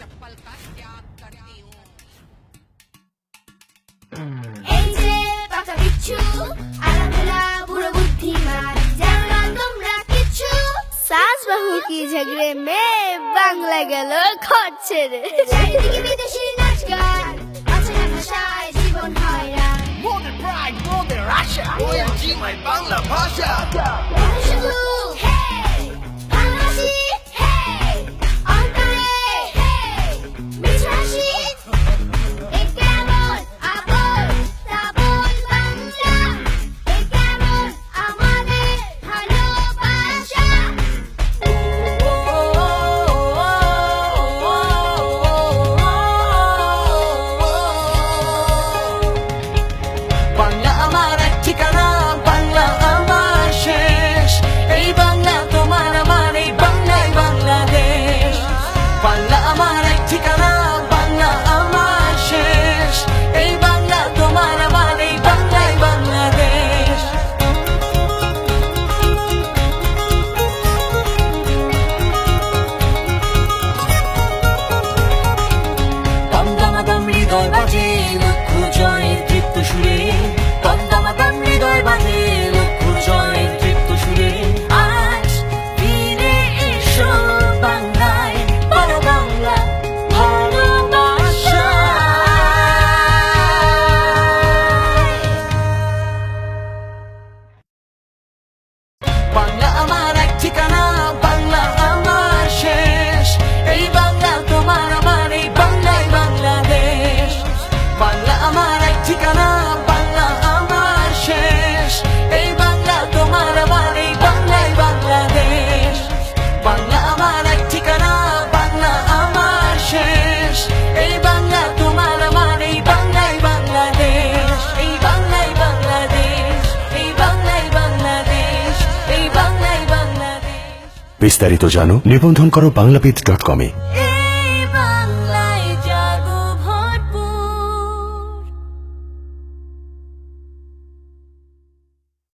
चप्पल का त्याग करती हूँ? এই যে পাকা বিচ্ছু আলাপেলা বুড়ো বুদ্ধিমান জানো না তোমরা কিছু সাস বাহু কি ঝগড়ে মে বাংলা গেল ঘর ছেড়ে চারিদিকে বিদেশি নাচ গান অচেনা ভাষায় জীবন হয়রান More than pride, more than Russia OMG, my Bangla ভাষা বিস্তারিত জানো? নিবন্ধন করো বাংলাবিদ ডট কমে